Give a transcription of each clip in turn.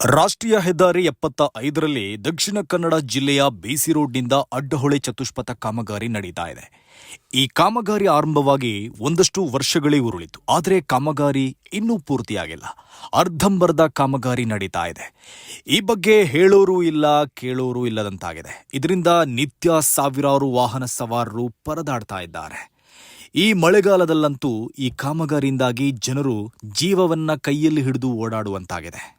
ರಾಷ್ಟ್ರೀಯ ಹೆದ್ದಾರಿ ಎಪ್ಪತ್ತ ಐದರಲ್ಲಿ ದಕ್ಷಿಣ ಕನ್ನಡ ಜಿಲ್ಲೆಯ ಬಿಸಿ ರೋಡ್ನಿಂದ ಅಡ್ಡಹೊಳೆ ಚತುಷ್ಪಥ ಕಾಮಗಾರಿ ನಡೀತಾ ಇದೆ. ಈ ಕಾಮಗಾರಿ ಆರಂಭವಾಗಿ ಒಂದಷ್ಟು ವರ್ಷಗಳೇ ಉರುಳಿತು ಆದರೆ ಕಾಮಗಾರಿ ಇನ್ನೂ ಪೂರ್ತಿಯಾಗಿಲ್ಲ. ಅರ್ಧಂಬರ್ಧ ಕಾಮಗಾರಿ ನಡೀತಾ ಇದೆ. ಈ ಬಗ್ಗೆ ಹೇಳೋರು ಇಲ್ಲ, ಕೇಳೋರು ಇಲ್ಲದಂತಾಗಿದೆ. ಇದರಿಂದ ನಿತ್ಯ ಸಾವಿರಾರು ವಾಹನ ಸವಾರರು ಪರದಾಡ್ತಾ ಇದ್ದಾರೆ. ಈ ಮಳೆಗಾಲದಲ್ಲಂತೂ ಈ ಕಾಮಗಾರಿಯಿಂದಾಗಿ ಜನರು ಜೀವವನ್ನ ಕೈಯಲ್ಲಿ ಹಿಡಿದು ಓಡಾಡುವಂತಾಗಿದೆ.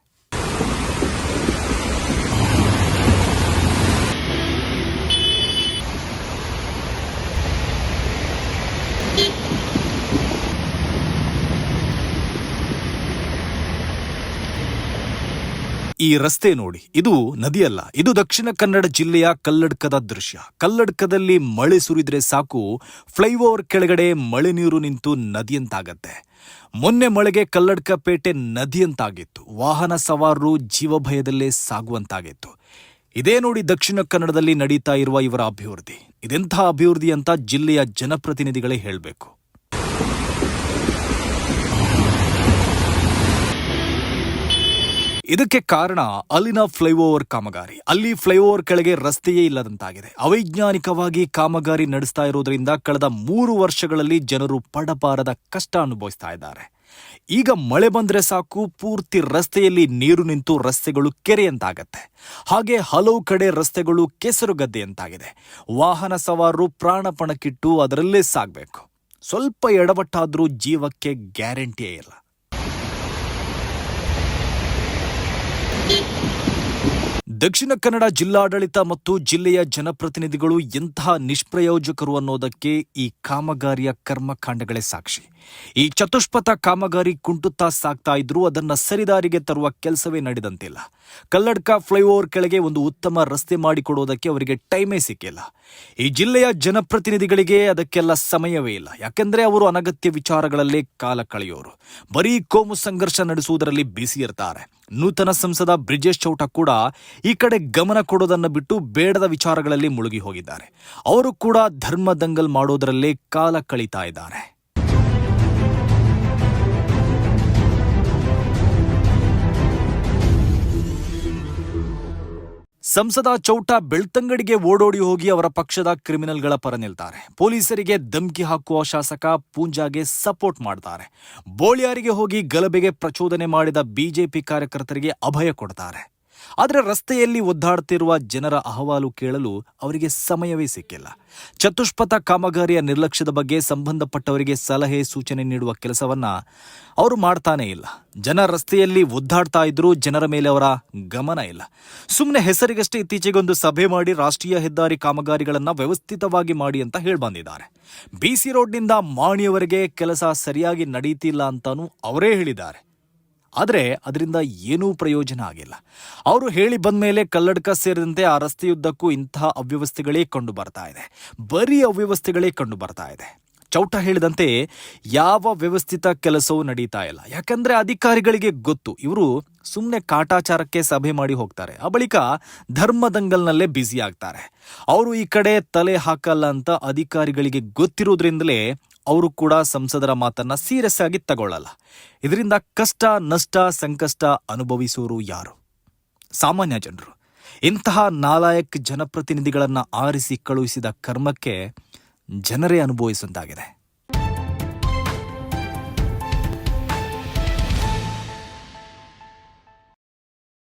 ಈ ರಸ್ತೆ ನೋಡಿ. ಇದು ನದಿಯಲ್ಲ. ಇದು ದಕ್ಷಿಣ ಕನ್ನಡ ಜಿಲ್ಲೆಯ ಕಲ್ಲಡ್ಕದ ದೃಶ್ಯ. ಕಲ್ಲಡ್ಕದಲ್ಲಿ ಮಳೆ ಸುರಿದ್ರೆ ಸಾಕು, ಫ್ಲೈಓವರ್ ಕೆಳಗಡೆ ಮಳೆ ನೀರು ನಿಂತು ನದಿಯಂತಾಗತ್ತೆ. ಮೊನ್ನೆ ಮಳೆಗೆ ಕಲ್ಲಡ್ಕ ಪೇಟೆ ನದಿಯಂತಾಗಿತ್ತು. ವಾಹನ ಸವಾರರು ಜೀವಭಯದಲ್ಲೇ ಸಾಗುವಂತಾಗಿತ್ತು. ಇದೇ ನೋಡಿ ದಕ್ಷಿಣ ಕನ್ನಡದಲ್ಲಿ ನಡೀತಾ ಇರುವ ಇವರ ಅಭಿವೃದ್ಧಿ. ಇದೆಂಥ ಅಭಿವೃದ್ಧಿ ಅಂತ ಜಿಲ್ಲೆಯ ಜನಪ್ರತಿನಿಧಿಗಳೇ ಹೇಳಬೇಕು. ಇದಕ್ಕೆ ಕಾರಣ ಅಲ್ಲಿನ ಫ್ಲೈಓವರ್ ಕಾಮಗಾರಿ. ಅಲ್ಲಿ ಫ್ಲೈಓವರ್ ಕೆಳಗೆ ರಸ್ತೆಯೇ ಇಲ್ಲದಂತಾಗಿದೆ. ಅವೈಜ್ಞಾನಿಕವಾಗಿ ಕಾಮಗಾರಿ ನಡೆಸ್ತಾ ಇರೋದ್ರಿಂದ ಕಳೆದ ಮೂರು ವರ್ಷಗಳಲ್ಲಿ ಜನರು ಪಡಬಾರದ ಕಷ್ಟ ಅನುಭವಿಸ್ತಾ ಇದ್ದಾರೆ. ಈಗ ಮಳೆ ಬಂದ್ರೆ ಸಾಕು, ಪೂರ್ತಿ ರಸ್ತೆಯಲ್ಲಿ ನೀರು ನಿಂತು ರಸ್ತೆಗಳು ಕೆರೆಯಂತಾಗತ್ತೆ ಹಾಗೆ ಹಲವು ಕಡೆ ರಸ್ತೆಗಳು ಕೆಸರು ಗದ್ದೆಯಂತಾಗಿದೆ ವಾಹನ ಸವಾರರು ಪ್ರಾಣಪಣಕ್ಕಿಟ್ಟು ಅದರಲ್ಲೇ ಸಾಗಬೇಕು. ಸ್ವಲ್ಪ ಎಡವಟ್ಟಾದರೂ ಜೀವಕ್ಕೆ ಗ್ಯಾರಂಟಿಯೇ ಇಲ್ಲ. ದಕ್ಷಿಣ ಕನ್ನಡ ಜಿಲ್ಲಾಡಳಿತ ಮತ್ತು ಜಿಲ್ಲೆಯ ಜನಪ್ರತಿನಿಧಿಗಳು ಎಂತಹ ನಿಷ್ಪ್ರಯೋಜಕರು ಅನ್ನೋದಕ್ಕೆ ಈ ಕಾಮಗಾರಿಯ ಕರ್ಮಕಾಂಡಗಳೇ ಸಾಕ್ಷಿ. ಈ ಚತುಷ್ಪಥ ಕಾಮಗಾರಿ ಕುಂಟುತ್ತಾ ಸಾಗ್ತಾ ಇದ್ರೂ ಅದನ್ನ ಸರಿದಾರಿಗೆ ತರುವ ಕೆಲಸವೇ ನಡೆದಂತಿಲ್ಲ. ಕಲ್ಲಡ್ಕ ಫ್ಲೈಓವರ್ ಕೆಳಗೆ ಒಂದು ಉತ್ತಮ ರಸ್ತೆ ಮಾಡಿಕೊಡೋದಕ್ಕೆ ಅವರಿಗೆ ಟೈಮೇ ಸಿಕ್ಕಿಲ್ಲ. ಈ ಜಿಲ್ಲೆಯ ಜನಪ್ರತಿನಿಧಿಗಳಿಗೆ ಅದಕ್ಕೆಲ್ಲ ಸಮಯವೇ ಇಲ್ಲ. ಯಾಕೆಂದ್ರೆ ಅವರು ಅನಗತ್ಯ ವಿಚಾರಗಳಲ್ಲೇ ಕಾಲ ಕಳೆಯೋರು. ಬರೀ ಕೋಮು ಸಂಘರ್ಷ ನಡೆಸುವುದರಲ್ಲಿ ಬಿಸಿ ಇರ್ತಾರೆ. ನೂತನ ಸಂಸದ ಬ್ರಿಜೇಶ್ ಚೌಟ ಕೂಡ ಈ ಕಡೆ ಗಮನ ಕೊಡೋದನ್ನು ಬಿಟ್ಟು ಬೇಡದ ವಿಚಾರಗಳಲ್ಲಿ ಮುಳುಗಿ ಹೋಗಿದ್ದಾರೆ. ಅವರು ಕೂಡ ಧರ್ಮ ದಂಗಲ್ ಮಾಡೋದರಲ್ಲೇ ಕಾಲ ಕಳೀತಾ ಇದ್ದಾರೆ. ಸಂಸದ ಚೌಟ ಬೆಳ್ತಂಗಡಿಗೆ ಓಡೋಡಿ ಹೋಗಿ ಅವರ ಪಕ್ಷದ ಕ್ರಿಮಿನಲ್ಗಳ ಪರ ನಿಲ್ತಾರೆ. ಪೊಲೀಸರಿಗೆ ಧಮ್ಕಿ ಹಾಕುವ ಶಾಸಕ ಪೂಂಜಾಗೆ ಸಪೋರ್ಟ್ ಮಾಡ್ತಾರೆ. ಬೋಳಿಯಾರಿಗೆ ಹೋಗಿ ಗಲಭೆಗೆ ಪ್ರಚೋದನೆ ಮಾಡಿದ ಬಿಜೆಪಿ ಕಾರ್ಯಕರ್ತರಿಗೆ ಅಭಯ ಕೊಡ್ತಾರೆ. ಆದರೆ ರಸ್ತೆಯಲ್ಲಿ ಒದ್ದಾಡ್ತಿರುವ ಜನರ ಅಹವಾಲು ಕೇಳಲು ಅವರಿಗೆ ಸಮಯವೇ ಸಿಕ್ಕಿಲ್ಲ. ಚತುಷ್ಪಥ ಕಾಮಗಾರಿಯ ನಿರ್ಲಕ್ಷ್ಯದ ಬಗ್ಗೆ ಸಂಬಂಧಪಟ್ಟವರಿಗೆ ಸಲಹೆ, ಸೂಚನೆ ನೀಡುವ ಕೆಲಸವನ್ನ ಅವರು ಮಾಡ್ತಾನೇ ಇಲ್ಲ. ಜನ ರಸ್ತೆಯಲ್ಲಿ ಒದ್ದಾಡ್ತಾ ಇದ್ರೂ ಜನರ ಮೇಲೆ ಅವರ ಗಮನ ಇಲ್ಲ. ಸುಮ್ಮನೆ ಹೆಸರಿಗಷ್ಟೇ ಇತ್ತೀಚೆಗೊಂದು ಸಭೆ ಮಾಡಿ ರಾಷ್ಟ್ರೀಯ ಹೆದ್ದಾರಿ ಕಾಮಗಾರಿಗಳನ್ನ ವ್ಯವಸ್ಥಿತವಾಗಿ ಮಾಡಿ ಅಂತ ಹೇಳ್ಬಂದಿದ್ದಾರೆ. ಬಿಸಿ ರೋಡ್ನಿಂದ ಮಾಣಿಯವರೆಗೆ ಕೆಲಸ ಸರಿಯಾಗಿ ನಡೀತಿಲ್ಲ ಅಂತಾನೂ ಅವರೇ ಹೇಳಿದ್ದಾರೆ. ಆದರೆ ಅದರಿಂದ ಏನೂ ಪ್ರಯೋಜನ ಆಗಿಲ್ಲ. ಅವರು ಹೇಳಿ ಬಂದ ಮೇಲೆ ಕಲ್ಲಡ್ಕ ಸೇರಿದಂತೆ ಆ ರಸ್ತೆಯುದ್ದಕ್ಕೂ ಇಂತಹ ಅವ್ಯವಸ್ಥೆಗಳೇ ಕಂಡು ಬರ್ತಾ ಇದೆ. ಬರೀ ಅವ್ಯವಸ್ಥೆಗಳೇ ಕಂಡು ಬರ್ತಾ ಇದೆ. ಚೌಟ ಹೇಳಿದಂತೆ ಯಾವ ವ್ಯವಸ್ಥಿತ ಕೆಲಸವೂ ನಡೀತಾ ಇಲ್ಲ. ಯಾಕಂದ್ರೆ ಅಧಿಕಾರಿಗಳಿಗೆ ಗೊತ್ತು. ಇವರು ಸುಮ್ಮನೆ ಕಾಟಾಚಾರಕ್ಕೆ ಸಭೆ ಮಾಡಿ ಹೋಗ್ತಾರೆ. ಆ ಬಳಿಕ ಧರ್ಮದಂಗಲ್ನಲ್ಲೇ ಬ್ಯುಸಿ ಆಗ್ತಾರೆ. ಅವರು ಈ ಕಡೆ ತಲೆ ಹಾಕಲ್ಲ ಅಂತ ಅಧಿಕಾರಿಗಳಿಗೆ ಗೊತ್ತಿರೋದ್ರಿಂದಲೇ ಅವರು ಕೂಡ ಸಂಸದರ ಮಾತನ್ನ ಸೀರಿಯಸ್ ಆಗಿ ತಗೊಳ್ಳಲ್ಲ. ಇದರಿಂದ ಕಷ್ಟ, ನಷ್ಟ, ಸಂಕಷ್ಟ ಅನುಭವಿಸುವರು ಯಾರು? ಸಾಮಾನ್ಯ ಜನರು. ಇಂತಹ ನಾಲಾಯಕ್ ಜನಪ್ರತಿನಿಧಿಗಳನ್ನ ಆರಿಸಿ ಕಳುಹಿಸಿದ ಕರ್ಮಕ್ಕೆ ಜನರೇ ಅನುಭವಿಸುವಂತಾಗಿದೆ.